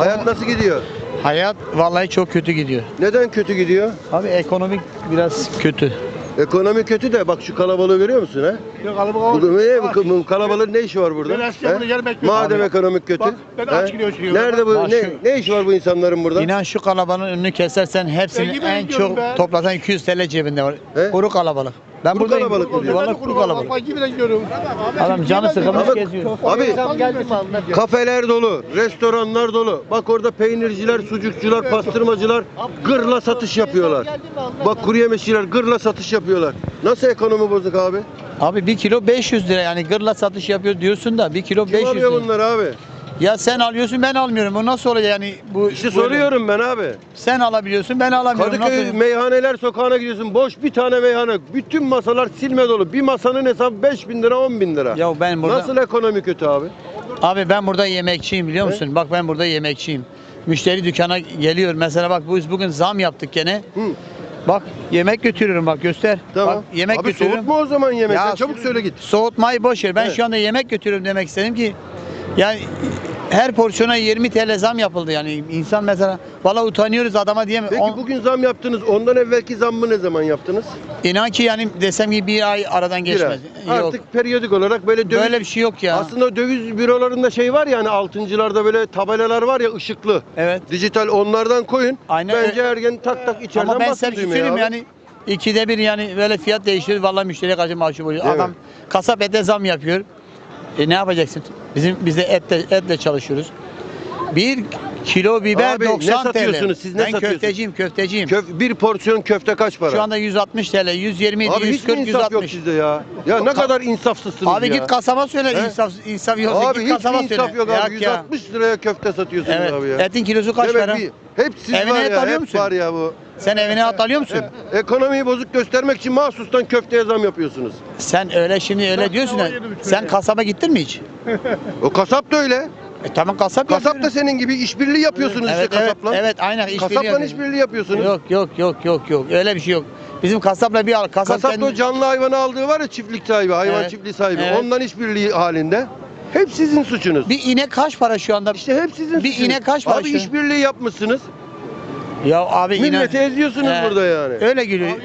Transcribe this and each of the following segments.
Hayat nasıl gidiyor? Hayat vallahi çok kötü gidiyor. Neden kötü gidiyor? Abi ekonomik biraz kötü. Ekonomi kötü de bak şu kalabalığı görüyor musun ha? Yok alıp Bu, ne, bu, bu kalabalığın ne işi var burada? Ben He? bunu yemek yiyorum Madem abi. ekonomik kötü. Bak, ben he? aç gidiyor çıkıyorum. Nerede bu? Bak Ne, şu- ne işi var bu insanların burada? İnan şu kalabalığın önünü kesersen Ben yemin en ediyorum çok ben. toplasan 200 TL cebinde var. He? Kuru kalabalık. Ben Kuru buradayım. kalabalık mı diyor? Vallahi kuru kalabalık. Bak gibi de gidiyorum. Adam canı sıkılmış Ama- geziyor. Abi kafeler dolu, restoranlar dolu. Bak orada peynirciler, sucukçular, pastırmacılar gırla satış yapıyorlar. Bak kuru yemişçiler gırla satış yapıyorlar. Nasıl ekonomi bozuk abi? Abi bir kilo 500 lira yani gırla satış yapıyor diyorsun da bir kilo Kim 500 alıyor lira. bunları abi? Ya sen alıyorsun ben almıyorum. Bu nasıl olacak yani bu İşte böyle- soruyorum ben abi. Sen alabiliyorsun ben alamıyorum. Kadıköy Nasıl? meyhaneler sokağına gidiyorsun. Boş bir tane meyhane. Bütün masalar silme dolu. Bir masanın hesabı 5 bin lira 10 bin lira. Ya ben burada Nasıl ekonomi kötü abi? Abi ben burada yemekçiyim biliyor musun? Bak ben burada yemekçiyim. Müşteri dükkana geliyor. Mesela bak biz bugün zam yaptık gene. Hı. Bak yemek götürüyorum bak göster. Tamam. Bak yemek abi götürüyorum. soğutma o zaman yemek. Ya Sen çabuk söyle git. Soğutmayı boş ver. Ben Evet. şu anda yemek götürüyorum demek istedim ki yani her porsiyona 20 TL zam yapıldı yani insan mesela valla utanıyoruz adama diyemiyor. Peki On- bugün zam yaptınız. Ondan evvelki zammı ne zaman yaptınız? İnan ki yani desem ki bir ay aradan Bir ay. geçmez. Yok. Artık periyodik olarak böyle döviz... Böyle bir şey yok ya. Aslında döviz bürolarında şey var ya hani altıncılarda böyle tabelalar var ya ışıklı. Evet. Dijital onlardan koyun. Aynen. Bence her gün tak tak içeriden Ama ben basın size bir şey düğmeye söyleyeyim abi. yani ikide bir yani böyle fiyat değiştiriyor. Vallahi müşteriye karşı mahcup oluyor. Değil mi? Adam kasap ete zam yapıyor. E ne yapacaksın? Bizim biz de etle, etle çalışıyoruz. Bir kilo biber Abi, ne 90 TL. satıyorsunuz? Siz ne ben satıyorsunuz? köfteciyim, köfteciyim. Köf- bir porsiyon köfte kaç para? Şu anda 160 TL, 120, Abi hiç mi 140, insaf yok 160. sizde ya? Ya ne kadar insafsızsınız Abi ya. git kasaba söyle He? insaf, insaf yoksa Abi git hiç kasaba mi insaf söyle. yok abi? Yok ya. 160 liraya köfte satıyorsunuz Evet. abi ya. Etin kilosu kaç Demek para? bir- hep siz Evine var et ya, alıyor hep musun? var ya bu. Sen evine at alıyor musun? Ekonomiyi bozuk göstermek için mahsustan köfteye zam yapıyorsunuz. Sen öyle şimdi öyle diyorsun. ya. Sen kasaba gittin mi hiç? O kasap da öyle. E tamam kasap Kasap yapıyor. da senin gibi işbirliği yapıyorsunuz Evet, işte evet, kasapla. evet aynen işbirliği Kasapla yapıyor. işbirliği yapıyorsunuz. Yok yok yok yok yok öyle bir şey yok. Bizim kasapla bir al kasap Kasap da kendi- o canlı hayvanı aldığı var ya çiftlik sahibi, hayvan Evet. çiftliği sahibi. Evet. Ondan işbirliği halinde. Hep sizin suçunuz. bir inek kaç para şu anda? İşte hep sizin Bir suçunuz. inek kaç para Abi işbirliği yapmışsınız. Ya abi. Milleti eziyorsunuz He, burada yani. Öyle gülüyor.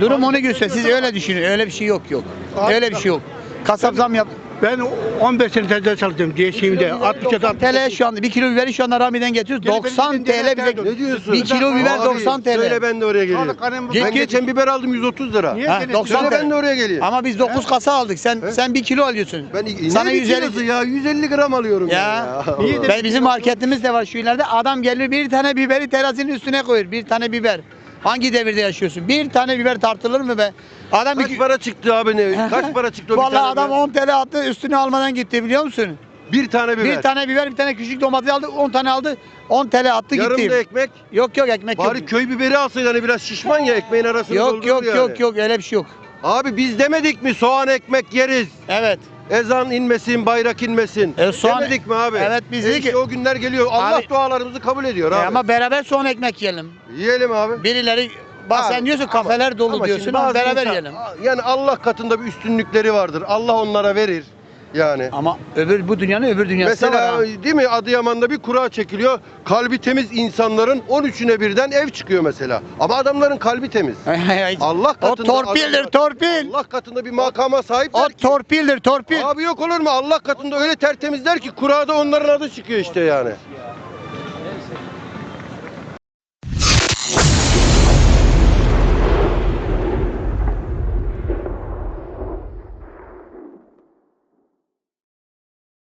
Durum onu gösteriyor. Siz öyle düşünün. Öyle bir şey yok yok. Öyle bir şey yok. Kasap zam yap. Ben 15 sene tezde çalıştım DSİ'mde. 60 90 TL şu anda. Bir kilo biberi şu anda Rami'den getiriyoruz. Gelip 90 benim TL bize. Ne diyorsun? Bir kilo biber Abi, 90 TL. Söyle ben de oraya geliyorum. Git, Ben git. geçen biber aldım 130 lira. Niye Ha, seni- 90 Söyle TL. ben de oraya geleyim. Ama biz 9 kasa aldık. Sen He? sen 1 kilo alıyorsun. Ben Sana ne 150 kilosu ya 150 gram alıyorum Ya. ya. Niye de- Ben bizim marketimiz de var şu ileride. Adam gelir bir tane biberi terazinin üstüne koyuyor. Bir tane biber. Hangi devirde yaşıyorsun? Bir tane biber tartılır mı be? Adam Kaç bir para çıktı abi ne? Kaç para çıktı o bir Vallahi tane adam biber? 10 TL attı üstüne almadan gitti biliyor musun? Bir tane biber. Bir tane biber, bir tane küçük domates aldı, 10 tane aldı. 10 TL attı Yarım gitti. da ekmek. Yok yok ekmek Bari yok. köy biberi alsaydın hani biraz şişman ya ekmeğin arasını Yok doldurur yok yani. yok yok öyle bir şey yok. Abi biz demedik mi soğan ekmek yeriz. Evet. Ezan inmesin, bayrak inmesin. E, soğan- Demedik mi abi? Evet, biz E dedik işte ki- o günler geliyor. Allah Abi- dualarımızı kabul ediyor E abi. ama beraber soğan ekmek yiyelim. Yiyelim abi. Birileri bak Abi, sen diyorsun ama- kafeler dolu ama diyorsun şimdi ama bazı beraber insan- yiyelim. Yani Allah katında bir üstünlükleri vardır. Allah onlara verir. Yani. Ama öbür bu dünyanın öbür dünyası da var. Mesela ha. değil mi Adıyaman'da bir kura çekiliyor. Kalbi temiz insanların 13'üne birden ev çıkıyor mesela. Ama adamların kalbi temiz. Allah o katında torpildir adamlar- torpil. Allah katında bir makama sahipler O ki. torpildir torpil. Abi yok olur mu? Allah katında öyle tertemizler ki kurada onların adı çıkıyor işte yani.